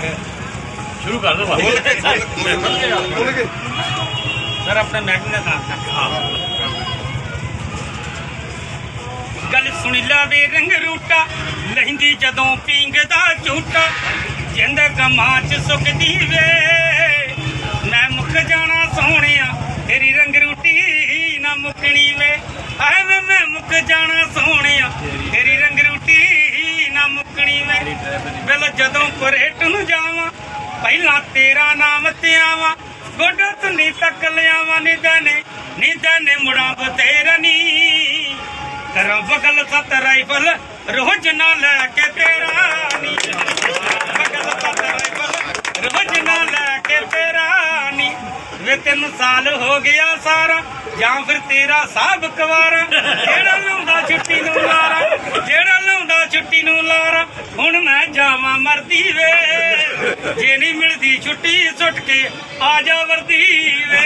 ਸ਼ੁਰੂ ਕਰ ਦੋ ਬਸ ਸਰ ਆਪਣੇ ਮੈਟਿੰਗ ਦਾ ਗੱਲ ਸੁਣੀ ਲਾਵੇ ਰੰਗ ਰੂਟਾ ਲਹਿੰਦੀ ਜਦੋਂ ਪੀਂਗ ਦਾ ਝੂਟਾ। ਜਿੰਦ ਕਮਾਂ ਚ ਸੁੱਕਦੀ ਵੇ। ਮੈਂ ਮੁੱਕ ਜਾਣਾ ਸੋਹਣਿਆ ਤੇਰੀ ਰੰਗ ਰੂਟੀ ਨਾ ਮੁੱਕਣੀ ਵੇ। ਹਾਏ ਵੇ ਮੈਂ ਮੁੱਕ ਜਾਣਾ ਸੋਹਣਿਆ ਰੂਟੀ ਨਾ ਮੁੱਕਣੀ ਜਦੋਂ ਪਰੇਟ ਨੂੰ ਜਾਵਾਂ, ਪਹਿਲਾਂ ਤੇਰਾ ਨਾਮ ਤੇ ਆਵਾਂ। ਗੋਡਾ ਤੁੰਨੀ ਤੱਕ ਲਿਆਵਾਂ ਨੀ ਜਾਣੇ ਨੀ ਬਤੇਰਾ ਨੀ। ਕਰਾਂ ਬਗਲ ਸੱਤ ਰਾਈਫਲ, ਰੋਜ਼ ਨਾ ਲੈ ਕੇ ਤੇਰਾ ਨੀ। ਬਗਲ ਸੱਤ ਰਾਈਫਲ, ਰੋਜ਼ ਨਾ ਲੈ ਕੇ ਤੇਰਾ ਨੀ। ਵੇ ਤਿੰਨ ਸਾਲ ਹੋ ਗਿਆ ਸਾਰਾ, ਜਾਂ ਫਿਰ ਤੇਰਾ ਸਾਬ ਕਵਾਰਾ। ਜਿਹੜਾ ਲਾਉਂਦਾ ਛੁੱਟੀ ਨੂੰ ਲਾਰਾ ਜਿਹੜਾ ਲਾਉਂਦਾ ਛੁੱਟੀ ਨੂੰ ਲਾਰਾ ਹੁਣ ਮੈਂ ਜਾਵਾਂ ਮਰਦੀ ਵੇ। ਜੇ ਨਹੀਂ ਮਿਲਦੀ ਛੁੱਟੀ, ਸੁੱਟ ਕੇ ਆ ਜਾ ਵਰਦੀ ਵੇ।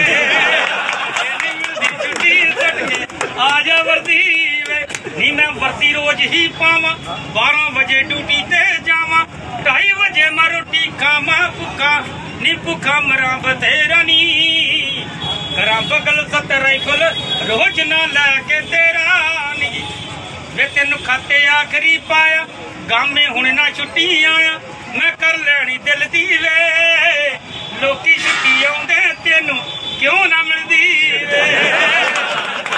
ਜੇ ਨਹੀਂ ਮਿਲਦੀ ਛੁੱਟੀ, ਸੁੱਟ ਕੇ ਆ ਜਾ ਵਰਦੀ ਵੇ। ਨੀ ਮੈਂ ਵਰਦੀ ਰੋਜ਼ ਹੀ ਪਾਵਾਂ 12 ਵਜੇ ਡਿਊਟੀ ਤੇ ਜਾਵਾਂ। 2:30 ਵਜੇ ਮੈਂ ਰੋਟੀ ਖਾਵਾਂ ਭੁੱਖਾ, ਨੀ ਭੁੱਖਾ ਮਰਾਂ ਬਥੇਰਾ ਨੀ। ਕਰਾਂ ਬਗਲ ਸੱਤ ਰਾਈਫਲ ਰੋਜ਼ ਨਾ ਲੈ ਕੇ ਤੇਰਾ ਨੀ। ਵੇ ਤੈਨੂੰ ਖਾਤੇ ਆਖਰੀ ਪਾਇਆ ਗਾਮੇ ਹੁਣ ਨਾ ਛੁੱਟੀ ਆਇਆ ਮੈਂ ਕਰ ਲੈਣੀ ਦਿਲ ਦੀ ਵੇ ਲੋਕੀ ਛੁੱਟੀ ਆਉਂਦੇ ਤੈਨੂੰ ਕਿਉਂ ਨਾ ਮਿਲਦੀ ਵੇ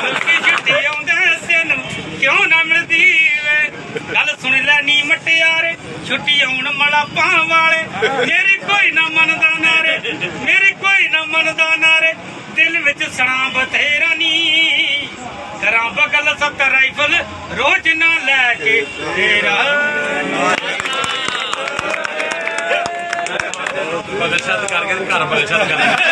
ਲੋਕੀ ਛੁੱਟੀ ਆਉਂਦੇ ਤੈਨੂੰ ਕਿਉਂ ਨਾ ਮਿਲਦੀ ਵੇ ਗੱਲ ਸੁਣ ਲੈ ਨੀ ਮਟਿਆਰੇ, ਛੁੱਟੀ ਆਉਣ ਮਲਾ ਪਾਂ ਵਾਲੇ। ਮੇਰੀ ਕੋਈ ਨਾ ਮੰਨਦਾ ਨਾਰੇ, ਮੇਰੀ ਕੋਈ ਨਾ ਮੰਨਦਾ ਨਾਰੇ। ਦਿਲ ਵਿੱਚ ਸਣਾ ਬਥੇਰਾ ਨੀ। ਕਰਾਂ ਬਗਲ ਸੱਤ ਰਾਈਫਲ, ਰੋਜ਼ ਨਾ ਲੈ ਕੇ ਤੇਰਾ। ਬਗਲ ਸ਼ਬਦ ਕਰਕੇ ਤੇ ਘਰ ਬਗਲ ਸ਼ਬਦ ਕਰ